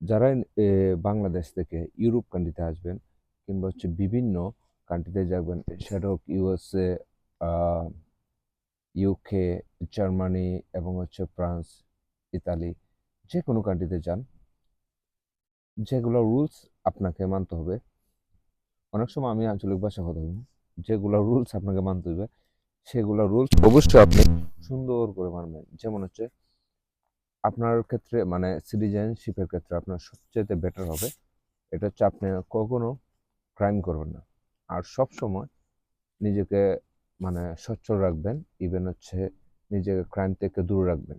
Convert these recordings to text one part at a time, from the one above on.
যারা বাংলাদেশ থেকে ইউরোপ কান্ট্রিতে আসবেন কিংবা হচ্ছে বিভিন্ন কান্ট্রিতে যাবেন, সেটা হোক ইউএসএ ইউকে জার্মানি এবং হচ্ছে ফ্রান্স ইতালি যে কোনো কান্ট্রিতে যান, যেগুলো রুলস আপনাকে মানতে হবে। অনেক সময় আমি আঞ্চলিক ভাষা কথা বলি, যেগুলো রুলস আপনাকে মানতে হবে, সেগুলো রুলস অবশ্যই আপনি সুন্দর করে মানবেন। যেমন হচ্ছে আপনার ক্ষেত্রে মানে সিটিজেনশিপের ক্ষেত্রে আপনার সবচেয়ে বেটার হবে। এটা হচ্ছে আপনি কখনো ক্রাইম করবেন না। আর সব সময় নিজেকে মানে সচ্ছল রাখবেন ইভেন হচ্ছে নিজেকে ক্রাইম থেকে দূরে রাখবেন।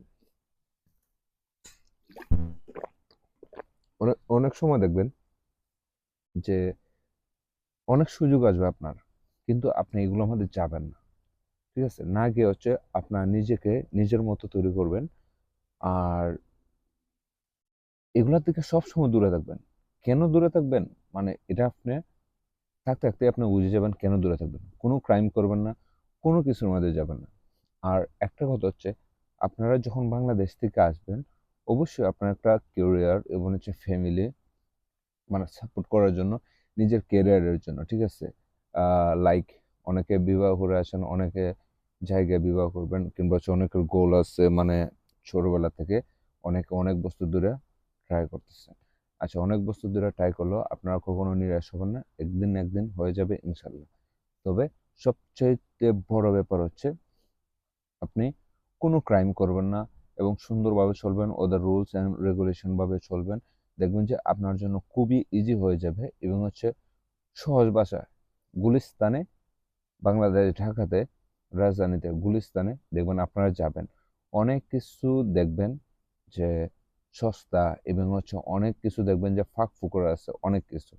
অনেক সময় দেখবেন যে অনেক সুযোগ আসবে আপনার, কিন্তু আপনি এগুলোর মধ্যে যাবেন না। ঠিক আছে? না গিয়ে হচ্ছে আপনার নিজেকে নিজের মতো তৈরি করবেন আর এগুলোর থেকে সবসময় দূরে থাকবেন। কেন দূরে থাকবেন? মানে এটা আপনি থাকতে থাকতে আপনি বুঝে যাবেন কেন দূরে থাকবেন। কোনো ক্রাইম করবেন না, কোনো কিছুর মধ্যে যাবেন না। আর একটা কথা হচ্ছে, আপনারা যখন বাংলাদেশ থেকে আসবেন, অবশ্যই আপনার একটা কেরিয়ার এবং হচ্ছে ফ্যামিলি মানে সাপোর্ট করার জন্য নিজের কেরিয়ারের জন্য, ঠিক আছে? লাইক অনেকে বিবাহ করে আসেন, অনেকে জায়গায় বিবাহ করবেন, কিংবা হচ্ছে অনেকের গোল আছে মানে ছোটবেলা থেকে অনেকে অনেক বস্তু দূরে ট্রাই করতেছে। আচ্ছা অনেক বস্তু দূরে ট্রাই করলেও আপনারা কখনো নিরাশ হবেন না, একদিন একদিন হয়ে যাবে ইনশাল্লাহ তবে সবচেয়ে বড় ব্যাপার হচ্ছে, আপনি কোনো ক্রাইম করবেন না এবং সুন্দরভাবে চলবেন, ওদের রুলস অ্যান্ড রেগুলেশনভাবে চলবেন, দেখবেন যে আপনার জন্য খুবই ইজি হয়ে যাবে এবং হচ্ছে সহজ ভাষা গুলিস্তানে, বাংলাদেশ, ঢাকাতে, রাজধানীতে, গুলিস্তানে দেখবেন আপনারা যাবেন। অনেক কিছু দেখবেন যে সস্তা এবং হচ্ছে অনেক কিছু দেখবেন যে ফাঁক ফুকর আছে, অনেক কিছু।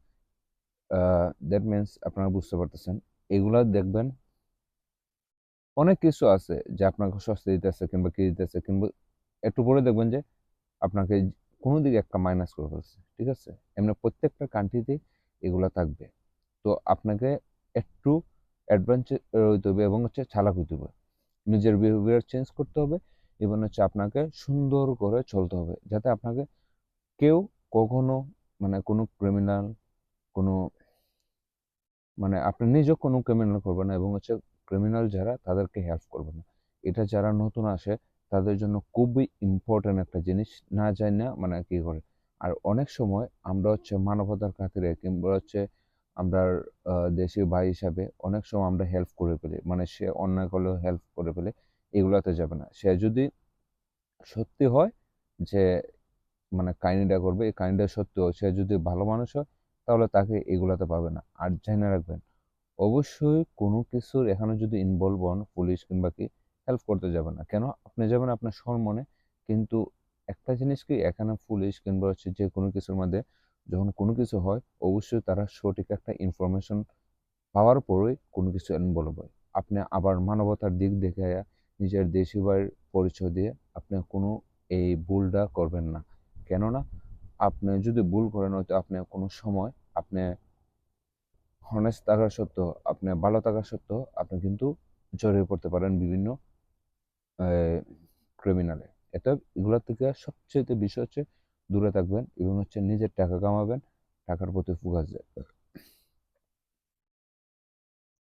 দ্যাট মিনস আপনারা বুঝতে পারতেছেন। এগুলা দেখবেন অনেক কিছু আছে যে আপনাকে সস্তা দিতেছে কিংবা কি দিতেছে কিংবা একটু পরে দেখবেন যে আপনাকে কোনো দিকে একটা মাইনাস করে ফেলছে, ঠিক আছে? এমনি প্রত্যেকটা কান্ট্রিতে এগুলো থাকবে। তো আপনাকে একটু অ্যাডভান্টেজ হইতে হবে এবং হচ্ছে চালাক হইতে হবে। নিজের বিহেভিয়ার চেঞ্জ করতে হবে এবং হচ্ছে আপনাকে সুন্দর করে চলতে হবে। যাতে আপনাকে কেউ কখনো মানে কোনো ক্রিমিনাল কোনো মানে আপনি নিজেও কোনো ক্রিমিনাল করবেন না এবং হচ্ছে ক্রিমিনাল যারা তাদেরকে হেল্প করবে না। এটা যারা নতুন আসে, তাদের জন্য খুবই ইম্পর্ট্যান্ট একটা জিনিস, না যায় না মানে কি করে। আর অনেক সময় আমরা হচ্ছে মানবতার খাতিরে কিংবা হচ্ছে আমরা দেশি ভাই হিসাবে অনেক সময় আমরা হেল্প করে ফেলি। মানে সে অন্যায় করলেও হেল্প করে ফেলে। এগুলাতে যাবে না। সে যদি সত্যি হয় যে মানে কাহিনিটা করবে, এই কাহিনিটা সত্যি হয়, সে যদি ভালো মানুষ হয়, তাহলে তাকে এগুলাতে পাবে না। আর জেনে রাখবেন, অবশ্যই কোনো কিছুর এখানে যদি ইনভলভ হন পুলিশ কিংবা কি হেল্প করতে যাবে না। কেন? আপনি যাবেন আপনার সম্মানে, কিন্তু একটা জিনিস কি, এখানে পুলিশ কিংবা হচ্ছে যে কোনো কিছুর মধ্যে যখন কোনো কিছু হয়, অবশ্যই তারা সঠিক একটা ইনফরমেশন পাওয়ার পরেই কোনো কিছু ইনভলভ হয়। আপনি আবার মানবতার দিক দেখে নিজের দেশি বাড়ির পরিচয় দিয়ে আপনি কোনো এই ভুলটা করবেন না। কেননা, আপনি যদি ভুল করেন, হয়তো আপনি কোনো সময় আপনি হনেস্ট থাকা সত্ত্বেও, আপনি ভালো থাকা সত্ত্বেও, আপনি কিন্তু জড়িয়ে পড়তে পারেন বিভিন্ন ক্রিমিনালে এটা এগুলোর থেকে সবচেয়ে বিষয় হচ্ছে, দূরে থাকবেন এবং হচ্ছে নিজের টাকা কামাবেন, টাকার প্রতি ফোকাস